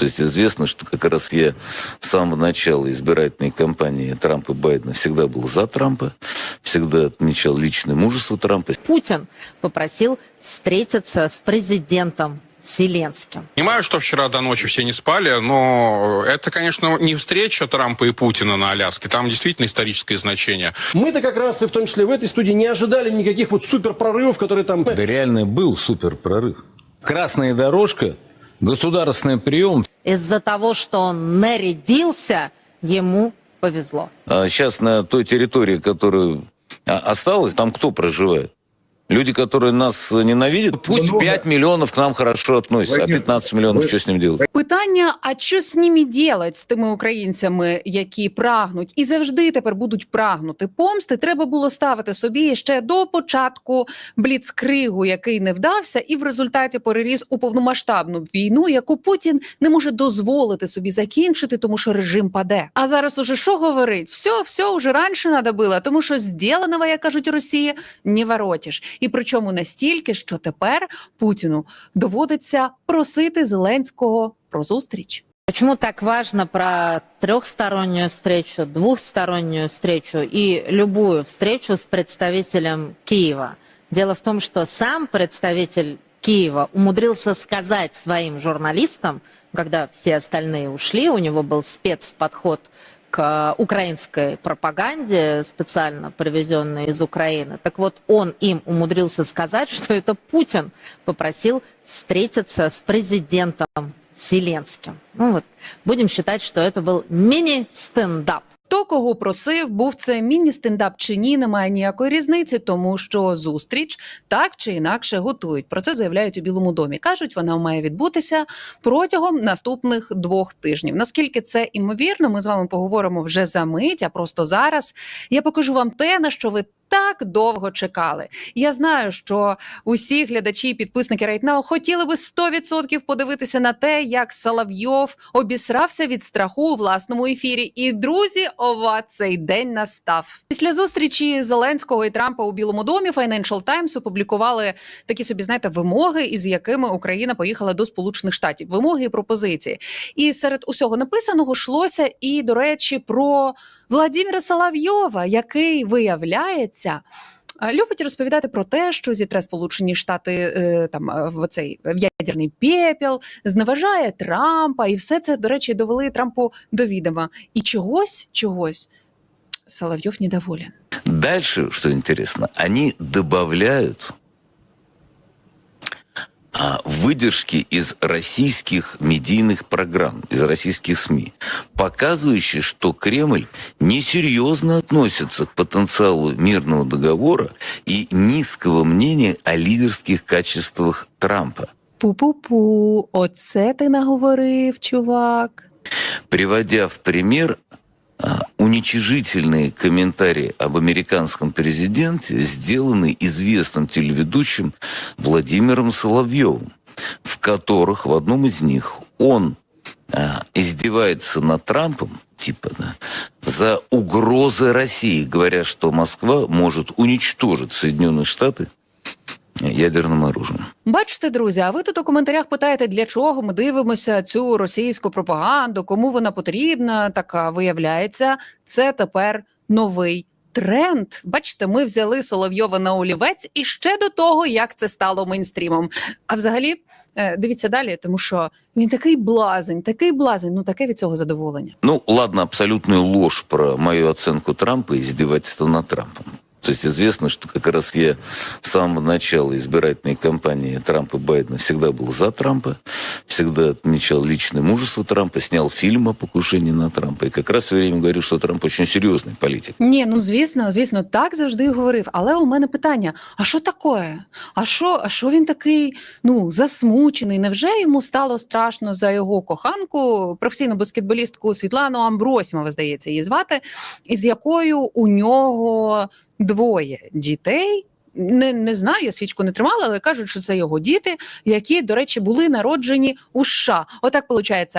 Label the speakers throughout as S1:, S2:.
S1: То есть известно, что как раз я с самого начала избирательной кампании Трампа и Байдена всегда был за Трампа, всегда отмечал личное мужество Трампа.
S2: Путин попросил встретиться с президентом Зеленским.
S3: Понимаю, что вчера до ночи все не спали, но это, конечно, не встреча Трампа и Путина на Аляске. Там действительно историческое значение.
S4: Мы-то как раз и в том числе в этой студии не ожидали никаких вот супер прорывов, которые там...
S1: Да реально был супер прорыв. Красная дорожка, государственный прием.
S2: Из-за того, что он нарядился, ему повезло.
S1: А сейчас на той территории, которая осталась, там кто проживает? Люди, которые нас ненавидят, пусть 5 миллионов к нам хорошо относятся, а 15 миллионов что с ним делать?
S5: Питання: а що з ними делать, з тими українцями, які прагнуть і завжди тепер будуть прагнути помсти? Треба було ставити собі ще до початку бліцкригу, який не вдався, і в результаті переріс у повномасштабну війну, яку Путін не може дозволити собі закінчити, тому що режим паде. А зараз уже що говорить? Все, все, вже раніше надо було, тому що зділеного, як кажуть Росії, не воротиш. І причому настільки, що тепер Путіну доводиться просити Зеленського про зустріч.
S2: Почему так важно про трехстороннюю встречу, двухстороннюю встречу и любую встречу с представителем Киева? Дело в том, что сам представитель Киева умудрился сказать своим журналистам, когда все остальные ушли, у него был спецподход к украинской пропаганде, специально привезенной из Украины. Так вот, он им умудрился сказать, что это Путин попросил встретиться с президентом Зеленским. Ну вот, будем считать, что это был мини-стендап.
S5: Хто кого просив, був це міні-стендап чи ні, немає ніякої різниці, тому що зустріч так чи інакше готують. Про це заявляють у Білому домі. кажуть, вона має відбутися протягом наступних двох тижнів. Наскільки це імовірно, ми з вами поговоримо вже за мить. А просто зараз я покажу вам те, на що ви. Так довго чекали. Я знаю, що усі глядачі і підписники Рейтнау хотіли би 100% подивитися на те, як Соловйов обісрався від страху у власному ефірі. І друзі, ова цей день настав. Після зустрічі Зеленського і Трампа у Білому домі Financial Times опублікували такі собі, знаєте, вимоги, із якими Україна поїхала до Сполучених Штатів. Вимоги і пропозиції. І серед усього написаного йшлося і, до речі, про Владимира Соловйова, який виявляється. е, Любить розповідати про те, що зітре Сполучені Штати е, там е, в цей ядерний пепел, зневажає Трампа, і все це, до речі, довели Трампу до відома. І чогось, чогось Соловйов недоволен.
S1: Дальше, что интересно, они добавляют а, выдержки из российских медийных программ, из российских СМИ, показывающие, что Кремль несерьезно относится к потенциалу мирного договора и низкого мнения о лидерских качествах Трампа.
S5: Пу-пу-пу, оце ти наговорив, чувак.
S1: приводя в пример уничижительные комментарии об американском президенте, сделанные известным телеведущим Владимиром Соловьевым, в которых в одном из них он а, издевается над Трампом, типа, да, за угрозы России, говоря, что Москва может уничтожить Соединенные Штаты ядерным оружием.
S5: Бачите, друзі, а ви тут у коментарях питаєте, для чого ми дивимося цю російську пропаганду, кому вона потрібна. Так виявляється, це тепер новий тренд. Бачите, ми взяли Соловйова на олівець і ще до того, як це стало мейнстрімом. А взагалі, е, дивіться далі, тому що він такий блазень, такий блазень, ну таке від цього задоволення.
S1: Ну, ладно, абсолютную ложь про мою оценку Трампа и издевательство над Трампом. То есть известно, что как раз я с самого начала избирательной кампании Трампа и Байдена всегда был за Трампа, всегда отмечал личное мужество Трампа, снял фильм о покушении на Трампа. И как раз все время говорю, что Трамп очень серьезный политик.
S5: Ні, ну звісно, звісно, так завжди говорив. Але у мене питання: а що таке? А що, а що він такий ну засмучений? Невже йому стало страшно за його коханку, професійну баскетболістку Світлану Амбросімова, здається, її звати, із якою у нього двоє дітей. Не, не знаю, я свічку не тримала, але кажуть, що це його діти, які, до речі, були народжені у США. Отак виходить,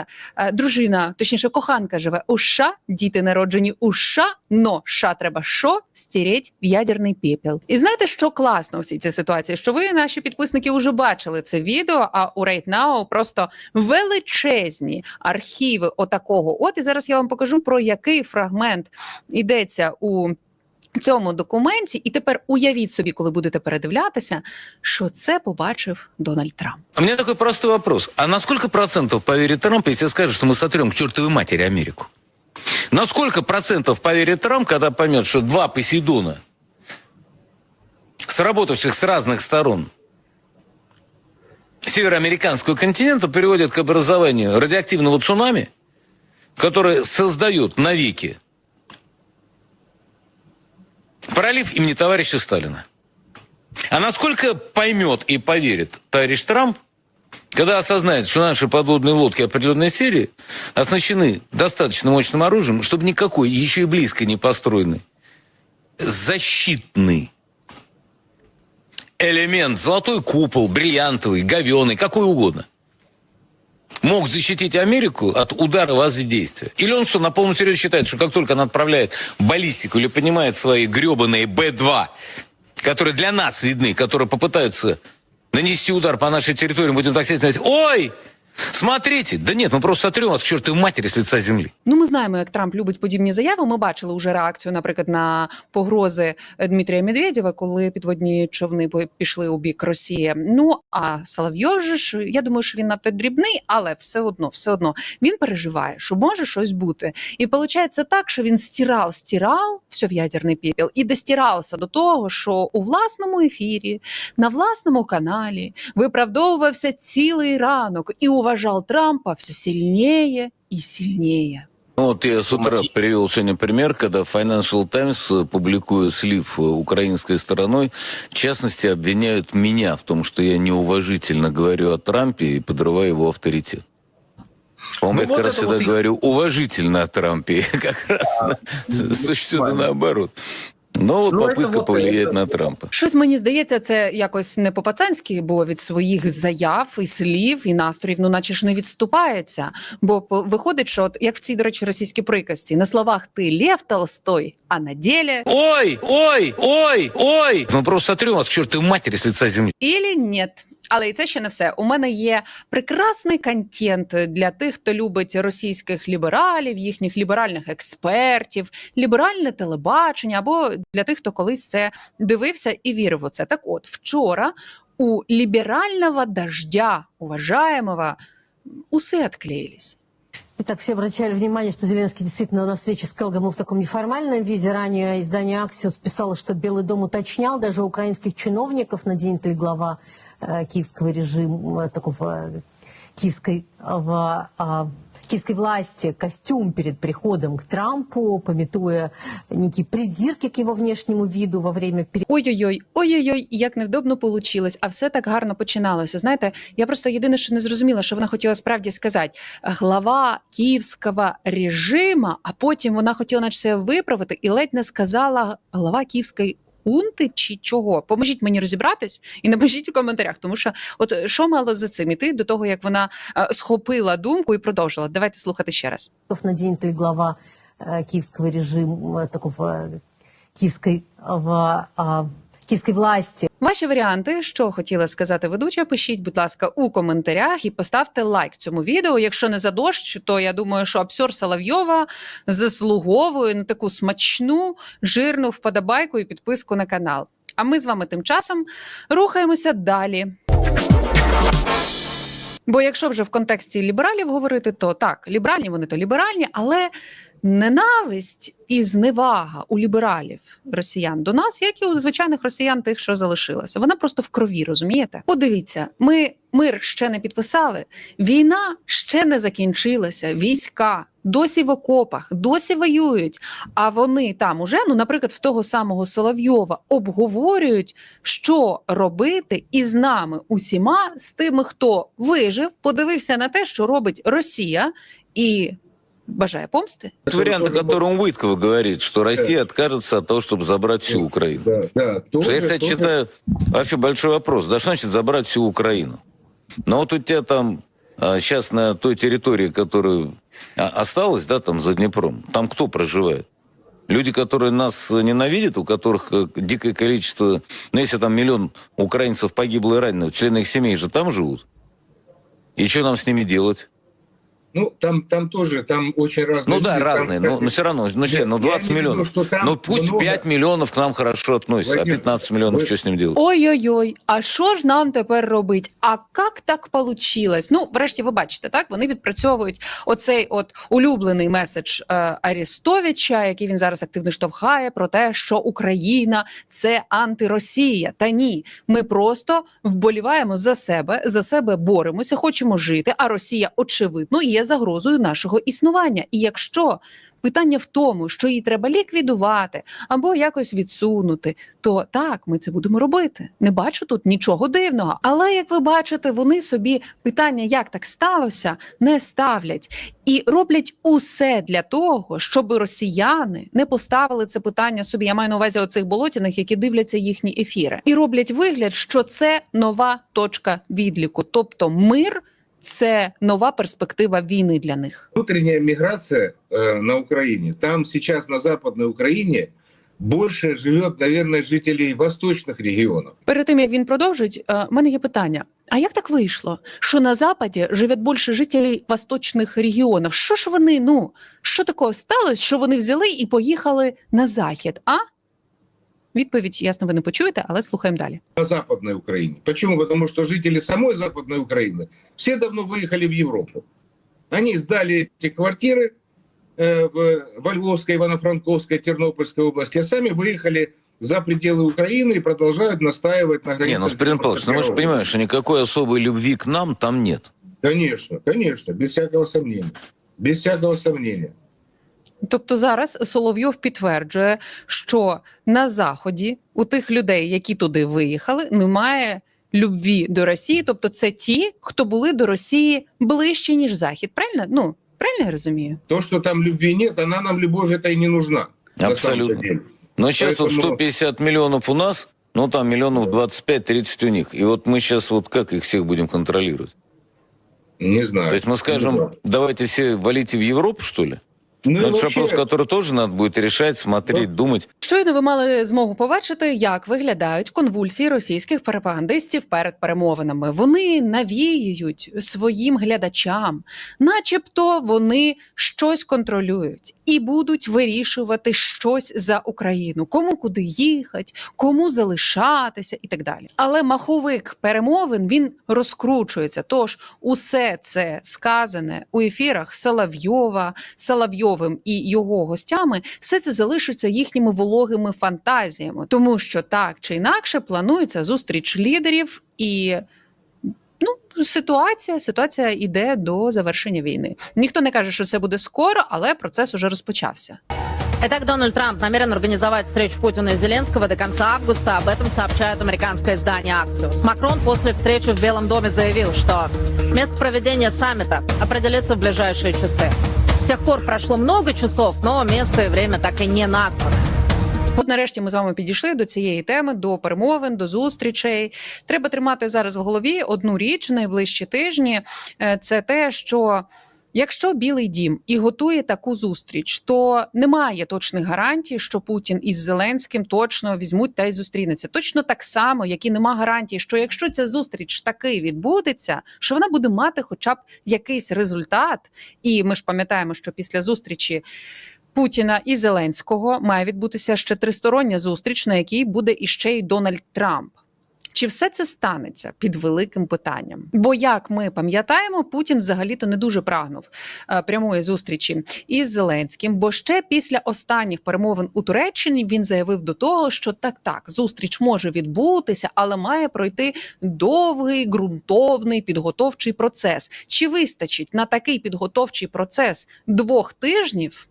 S5: дружина, точніше, коханка живе у США, діти народжені у США, но США треба що? Стіріть в ядерний пепел. І знаєте, що класно у всій цій ситуації? Що ви, наші підписники, вже бачили це відео, а у Right Now просто величезні архіви отакого. От і зараз я вам покажу про який фрагмент йдеться у цьому документі. І тепер уявіть собі, коли будете передивлятися, що це побачив Дональд Трамп.
S1: У меня такой простой вопрос. А на сколько процентов поверит Трамп, если скажет, что мы сотрем к чертовой матери Америку? На сколько процентов поверит Трамп, когда поймет, что два Посейдона, сработавших с разных сторон североамериканского континента, приводят к образованию радиоактивного цунами, которое создает навеки пролив имени товарища Сталина? А насколько поймет и поверит товарищ Трамп, когда осознает, что наши подводные лодки определенной серии оснащены достаточно мощным оружием, чтобы никакой, еще и близко не построенный, защитный элемент, золотой купол, бриллиантовый, говеный, какой угодно, мог защитить Америку от удара воздействия? Или он что, на полном серьезе считает, что как только она отправляет баллистику или поднимает свои гребаные Б-2, которые для нас видны, которые попытаются нанести удар по нашей территории, мы будем так сказать, ой, смотрите, да нет, мы просто сотрем вас к чертовой матери с лица земли.
S5: Ну, ми знаємо, як Трамп любить подібні заяви. Ми бачили вже реакцію, наприклад, на погрози Дмитрія Медведєва, коли підводні човни пішли у бік Росії. Ну а Соловйов же ж я думаю, що він надто дрібний, але все одно, все одно він переживає, що може щось бути. І виходить так, що він стирав, стирав все в ядерний пепел і достирався до того, що у власному ефірі, на власному каналі виправдовувався цілий ранок і уважав Трампа все сильніше і сильніше.
S1: Ну, Вот я с утра привел сегодня пример, когда Financial Times, э, публикуя слив э, украинской стороной, в частности, обвиняют меня в том, что я неуважительно говорю о Трампе и подрываю его авторитет. По-моему,
S4: Ну,
S1: я
S4: вот
S1: как раз
S4: это
S1: всегда
S4: вот и-
S1: говорю уважительно о Трампе, как раз с- существенно наоборот. Но вот
S4: Ну, это
S1: попытка
S4: вот
S1: повлиять
S4: это-
S1: на Трампа.
S5: Щось мені здається, це якось не по-пацанськи, бо від своїх заяв і слів і настроїв, ну наче ж не відступається. Бо по- виходить, що от як в цій, до речі, російській приказці на словах ти Лев Толстой, а на ділі
S1: Ой, ой, ой, ой! Мы просто сотрем вас к чертовой матери с лица земли.
S5: ілі нет. Але і це ще не все. У мене є прекрасний контент для тих, хто любить російських лібералів, їхніх ліберальних експертів, ліберальне телебачення, або для тих, хто колись це дивився і вірив у це. Так от, вчора у ліберального дождя, уважаемого, усы отклеились.
S6: Итак, все обращали внимание, что Зеленский действительно на встрече с Келгом в таком неформальном виде. Ранее издание «Аксиос» писало, что Белый дом уточнял даже украинских чиновников, наденутый глава э, киевского режима, такого э, киевской, киевской власти костюм перед приходом к Трампу, пометуя некие придирки к его внешнему виду во время
S5: Ой-ой-ой, ой-ой-ой, як невдобно получилось, а все так гарно починалося. Знаєте, я просто єдине, що не зрозуміла, що вона хотіла справді сказати. Глава київського режиму, а потім вона хотіла наче себе виправити і ледь не сказала глава київської хунти чи чого. Поможіть мені розібратись і напишіть у коментарях, тому що от що мало за цим іти до того, як вона е, схопила думку і продовжила. Давайте слухати ще раз.
S6: наденутый глава э, киевского режима, такого э, киевской, в, а, киевской власти.
S5: Ваші варіанти, що хотіла сказати ведуча, пишіть, будь ласка, у коментарях і поставте лайк цьому відео. Якщо не за дощ, то я думаю, що обсьор Соловйова заслуговує на таку смачну, жирну вподобайку і підписку на канал. А ми з вами тим часом рухаємося далі. Бо якщо вже в контексті лібералів говорити, то так, ліберальні вони то ліберальні, але ненависть і зневага у лібералів росіян до нас, як і у звичайних росіян, тих, що залишилося. Вона просто в крові, розумієте? Подивіться, ми мир ще не підписали, війна ще не закінчилася. Війська досі в окопах, досі воюють. А вони там уже, ну, наприклад, в того самого Соловйова обговорюють, що робити із нами усіма, з тими, хто вижив, подивився на те, що робить Росія, і бажає помсти?
S1: Это вариант, о котором Уиткова говорит, что Россия откажется от того, чтобы забрать всю Украину.
S7: Да, да. Тоже,
S1: Что я, кстати,
S7: тоже-
S1: считаю, вообще большой вопрос. Да что значит забрать всю Украину? Но вот у тебя там сейчас на той территории, которая а, осталась, да, там за Днепром, там кто проживает? Люди, которые нас ненавидят, у которых э, дикое количество, ну, если там миллион украинцев погибло и ранено, члены их семей же там живут. И что нам с ними делать?
S7: Ну, там, там тоже, там очень разные...
S1: Ну да,
S7: люди, там,
S1: разные, но,
S7: кстати,
S1: все равно, ну, член, ну
S7: я
S1: 20
S7: имею в виду,
S1: миллионов.
S7: что там
S1: Ну пусть
S7: много-
S1: 5 миллионов к нам хорошо относятся, а
S7: Владимир,
S1: 15 миллионов
S7: вы-
S1: что с ним делать?
S5: Ой-ой-ой, а що ж нам тепер робить? А як так получилось? Ну, врешті, ви бачите, так вони відпрацьовують оцей от улюблений меседж е, Арестовича, який він зараз активно штовхає, про те, що Україна це антиросія. Та ні, ми просто вболіваємо за себе, за себе боремося, хочемо жити. А Росія, очевидно, загрозою нашого існування. І якщо питання в тому, що її треба ліквідувати або якось відсунути, то так, ми це будемо робити. Не бачу тут нічого дивного. Але як ви бачите, вони собі питання, як так сталося, не ставлять і роблять усе для того, щоб росіяни не поставили це питання собі. Я маю на увазі оцих болотяних, які дивляться їхні ефіри, і роблять вигляд, що це нова точка відліку, тобто мир. Це нова перспектива війни для них.
S7: Внутренняя миграция э, на Украине. Там сейчас на Западной Украине больше живет, наверное, жителей восточных регионов.
S5: Перед тим як він продовжить, е, в мене є питання: а як так вийшло, що на западі живе більше жителів восточних регіонів? Що ж вони? Ну що такого сталося, що вони взяли і поїхали на захід? А відповідь ясно, ви не почуєте, але слухаємо далі.
S7: На Западной Украине. Почему? Потому что жители самой Западной Украины все давно выехали в Европу. Они сдали эти квартиры э, в, во Львовской, Ивано-Франковской, Тернопольской области, а сами выехали за пределы Украины и продолжают настаивать на границе.
S1: Не, ну, Спирин Павлович, ну мы же понимаем, что никакой особой любви к нам там нет.
S7: Конечно, конечно, без всякого сомнения. Без всякого сомнения.
S5: Тобто зараз Соловйов підтверджує, що на заході у тих людей, які туди виїхали, немає любві до Росії. Тобто, це ті, хто були до Росії ближче ніж Захід. Правильно? Ну правильно я розумію?
S7: То, что там любви нет, она нам любовь это и не нужна. на
S1: Абсолютно.
S7: самом-то деле.
S1: Но сейчас вот
S7: Поэтому-
S1: 150 миллионов у нас, ну там миллионов 25-30 у них. И вот мы сейчас вот как их всех будем контролировать?
S7: Не знаю.
S1: То есть мы
S7: Не
S1: скажем,
S7: знаю.
S1: давайте все валите в Европу, что ли?
S7: Ну,
S1: Ну,
S7: вообще,
S1: вопрос, который тоже надо будет решать, смотреть, думать.
S5: Щойно ви мали змогу побачити, як виглядають конвульсії російських пропагандистів перед перемовинами. Вони навіюють своїм глядачам, начебто вони щось контролюють і будуть вирішувати щось за Україну, кому куди їхати, кому залишатися і так далі. Але маховик перемовин він розкручується. Тож усе це сказане у ефірах Соловйова, Соловйовим і його гостями, все це залишиться їхніми вологими фантазіями, тому що так чи інакше планується зустріч лідерів і. Ну, ситуація, ситуація йде до завершення війни. Ніхто не каже, що це буде скоро, але процес уже розпочався.
S2: Итак, Дональд Трамп намерен организовать встречу Путина и Зеленского до конца августа. Об этом сообщает американское издание «Аксиос». Макрон после встречи в Белом доме заявил, что место проведения саммита определится в ближайшие часы. С тех пор прошло много часов, но место и время так и не названо.
S5: От нарешті ми з вами підійшли до цієї теми, до перемовин, до зустрічей. Треба тримати зараз в голові одну річ в найближчі тижні. Е, Це те, що. Якщо Білий Дім і готує таку зустріч, то немає точних гарантій, що Путін із Зеленським точно візьмуть та й зустрінуться. Точно так само, як і нема гарантій, що якщо ця зустріч таки відбудеться, що вона буде мати хоча б якийсь результат. І ми ж пам'ятаємо, що після зустрічі Путіна і Зеленського має відбутися ще тристороння зустріч, на якій буде іще й Дональд Трамп. Чи все це станеться під великим питанням? Бо як ми пам'ятаємо, Путін взагалі-то не дуже прагнув е, прямої зустрічі із Зеленським. Бо ще після останніх перемовин у Туреччині він заявив до того, що так, так, зустріч може відбутися, але має пройти довгий ґрунтовний підготовчий процес. Чи вистачить на такий підготовчий процес двох тижнів?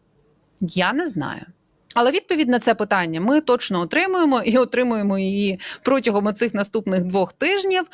S5: Я не знаю. Але відповідь на це питання ми точно отримуємо і отримуємо її протягом цих наступних двох тижнів.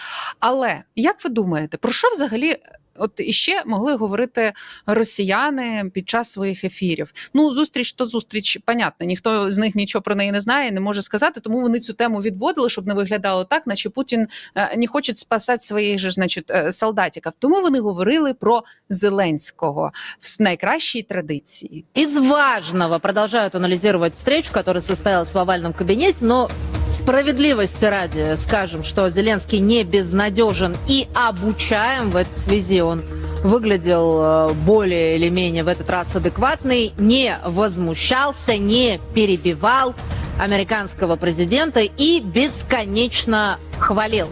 S5: Але як ви думаєте, про що взагалі От іще могли говорити росіяни під час своїх ефірів. Ну, зустріч то зустріч, понятно, ніхто з них нічого про неї не знає, не може сказати, тому вони цю тему відводили, щоб не виглядало так, наче Путін е, не хоче спасати своїх же, значить, е, солдатиків. Тому вони говорили про Зеленського в найкращій традиції.
S2: Из важного продолжают анализировать встречу, которая состоялась в овальном кабинете, но справедливости ради скажем, что Зеленский не безнадежен и обучаем в этой связи. Он выглядел э, более или менее в этот раз адекватный, не возмущался, не перебивал американского президента и бесконечно хвалил.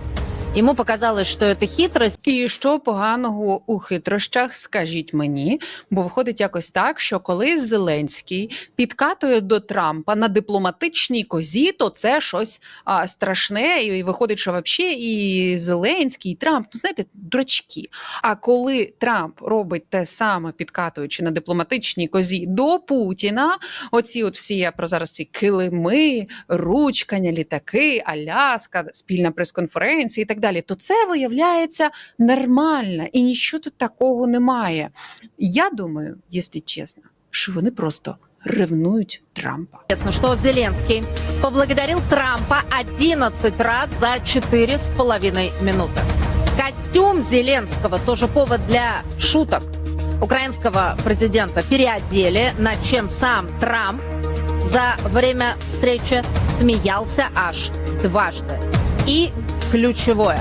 S2: Ему показалось, что это хитрость,
S5: І що поганого у хитрощах, скажіть мені, бо виходить якось так, що коли Зеленський підкатує до Трампа на дипломатичній козі, то це щось а, страшне, і виходить, що взагалі і Зеленський, і Трамп, ну знаєте, дурачки. А коли Трамп робить те саме, підкатуючи на дипломатичній козі до Путіна, оці от всі я про зараз ці килими, ручкання, літаки, Аляска, спільна прес-конференція і так далі, то це виявляється нормально і нічого тут такого немає. Я думаю, якщо чесно, що вони просто ревнують Трампа.
S2: Известно, что Зеленский поблагодарил Трампа 11 раз за 4,5 минуты. Костюм Зеленского тоже повод для шуток. Украинского президента переодели, над чем сам Трамп за время встречи смеялся аж дважды. И ключевое.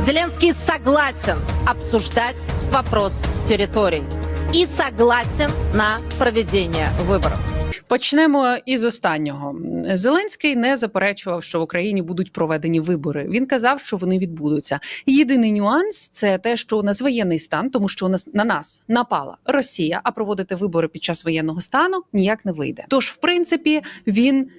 S2: Зеленский согласен обсуждать вопрос территорий и согласен на проведение выборов.
S5: Почнемо із останнього. Зеленський не заперечував, що в Україні будуть проведені вибори. Він казав, що вони відбудуться. Єдиний нюанс це те, що у нас воєнний стан, тому що у нас на нас напала Росія, а проводити вибори під час воєнного стану ніяк не вийде. Тож, в принципі, він.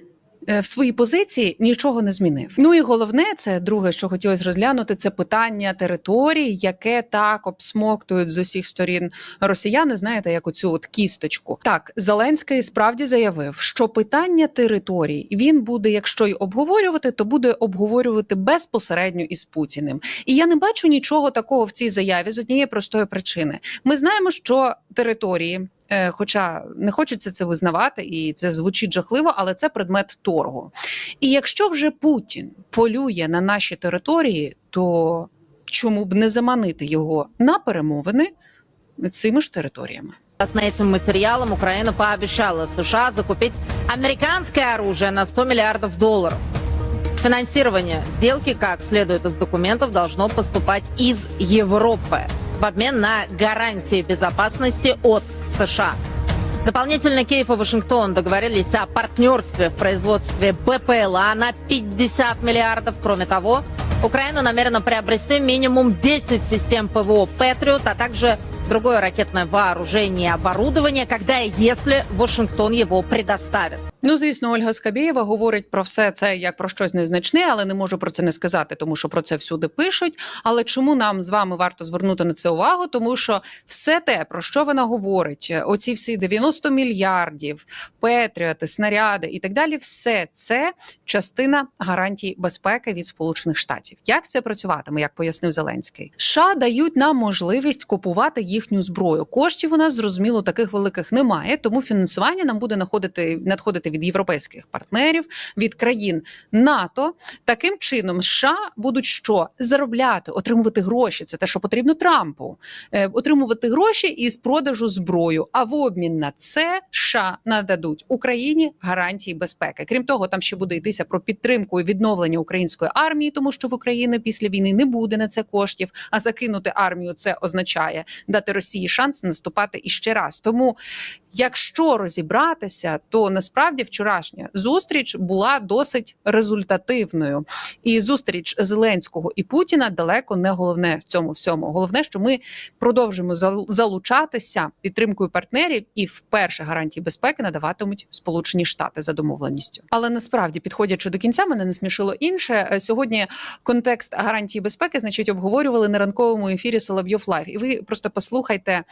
S5: Е, В своїй позиції нічого не змінив. Ну і головне, це друге, що хотілося розглянути, це питання територій, яке так обсмоктують з усіх сторін росіяни. Знаєте, як оцю от кісточку. Так, Зеленський справді заявив, що питання територій він буде, якщо й обговорювати, то буде обговорювати безпосередньо із Путіним. І я не бачу нічого такого в цій заяві з однієї простої причини. Ми знаємо, що території. Е, Хоча не хочеться це визнавати, і це звучить жахливо, але це предмет торгу. І якщо вже Путін полює на наші території, то чому б не заманити його на перемовини цими ж територіями?
S2: Согласно этим материалам, Украина пообещала США закупить американское оружие на 100 миллиардов долларов. Финансирование сделки, как следует из документов, должно поступать из Европы в обмен на гарантии безопасности от США. Дополнительно Киев и Вашингтон договорились о партнерстве в производстве БПЛА на 50 миллиардов. Кроме того, Украина намерена приобрести минимум 10 систем ПВО «Патриот», а также другое ракетное вооружение и оборудование, когда и если Вашингтон его предоставит.
S5: Ну, звісно, Ольга Скабєєва говорить про все це як про щось незначне, але не можу про це не сказати, тому що про це всюди пишуть. Але чому нам з вами варто звернути на це увагу? Тому що все те, про що вона говорить, оці всі 90 мільярдів, петріоти, снаряди і так далі, все це частина гарантій безпеки від Сполучених Штатів. Як це працюватиме, як пояснив Зеленський? США дають нам можливість купувати їхню зброю. Коштів у нас зрозуміло таких великих немає, тому фінансування нам буде надходити надходити європейських партнерів, від країн НАТО. Таким чином, США будуть що заробляти, отримувати гроші. Це те, що потрібно Трампу, е, отримувати гроші із продажу зброю. А в обмін на це США нададуть Україні гарантії безпеки. Крім того, там ще буде йтися про підтримку і відновлення української армії, тому що в Україні після війни не буде на це коштів. А закинути армію це означає дати Росії шанс наступати іще раз. Тому, якщо розібратися, то насправді вчорашня зустріч була досить результативною. І зустріч Зеленського і Путіна далеко не головне в цьому всьому. Головне, що ми продовжимо залучатися підтримкою партнерів, і вперше гарантії безпеки надаватимуть Сполучені Штати за домовленістю. Але насправді, підходячи до кінця, мене не смішило інше. Е, Сьогодні контекст гарантії безпеки, значить, обговорювали на ранковому ефірі Соловйов Лайв. І ви просто послухайте,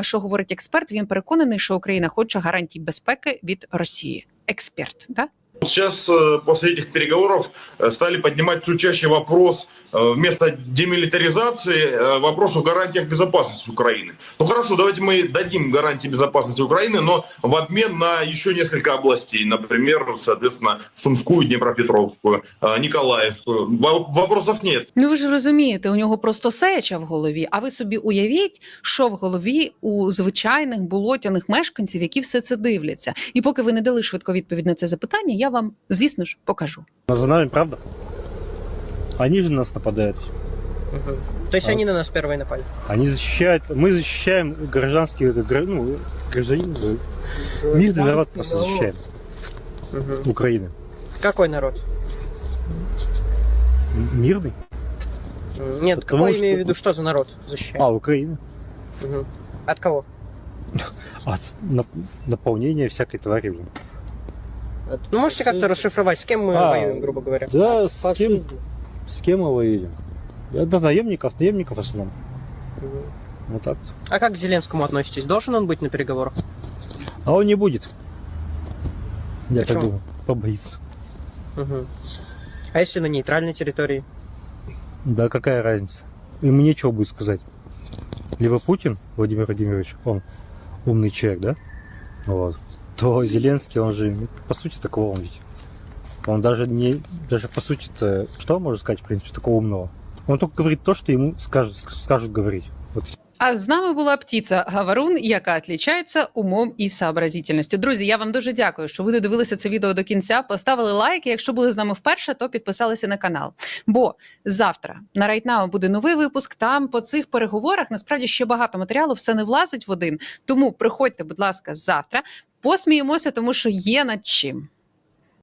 S5: що говорить експерт. Він переконаний, що Україна хоче гарантій безпеки від Росії. Експерт, да?
S8: Вот Сейчас э, после этих переговоров э, стали поднимать все чаще вопрос э, вместо демилитаризации э, вопрос о гарантиях безопасности Украины. Ну хорошо, давайте мы дадим гарантии безопасности Украины, но в обмен на еще несколько областей, например, соответственно, Сумскую, Днепропетровскую, э, Николаевскую. Во- Вопросов нет.
S5: Ну ви ж розумієте, у нього просто сеча в голові. А ви собі уявіть, що в голові у звичайних болотяних мешканців, які все це дивляться. І поки ви не дали швидко відповідь на це запитання, я Вам, звісно ж, покажу.
S9: За нами, правда? Они же на нас нападают.
S10: То есть
S9: А.
S10: они на нас первые напали?
S9: Они защищают, мы защищаем гражданских, гра- ну, гражданин, э, мирный народ просто защищаем Украины.
S10: Какой народ?
S9: Мирный?
S10: Нет,
S9: Потому
S10: какой
S9: что-
S10: имею в виду, что за народ защищает?
S9: А, Украина.
S10: Мгм. От кого?
S9: От нап- наполнения всякой твари. блин.
S10: Ну, можете как-то расшифровать, с кем мы
S9: А,
S10: воюем, грубо говоря?
S9: Да, с кем, с кем мы воюем? Да, наемников, наемников в основном. Вот так.
S10: А как к Зеленскому относитесь? Должен он быть на переговорах?
S9: А он не будет. Я так
S10: Почему?
S9: думаю. Побоится.
S10: Мгм. А если на нейтральной территории?
S9: Да какая разница? Ему нечего будет сказать. Либо Путин, Владимир Владимирович, он умный человек, да? Вот. То Зеленский, он же, по сути, такого он ведь. Он даже не, даже по сути-то, что можно сказать, в принципе, такого умного? Он только говорит то, что ему скажут, скажут говорить. Вот
S5: А з нами була птіця Гаварун, яка відрізняється умом і сообразительністю. Друзі, я вам дуже дякую, що ви додивилися це відео до кінця. Поставили лайк. Якщо були з нами вперше, то підписалися на канал. Бо завтра на Райтнау буде новий випуск. Там по цих переговорах насправді ще багато матеріалу, все не влазить в один. Тому приходьте, будь ласка, завтра. Посміємося, тому що є над чим.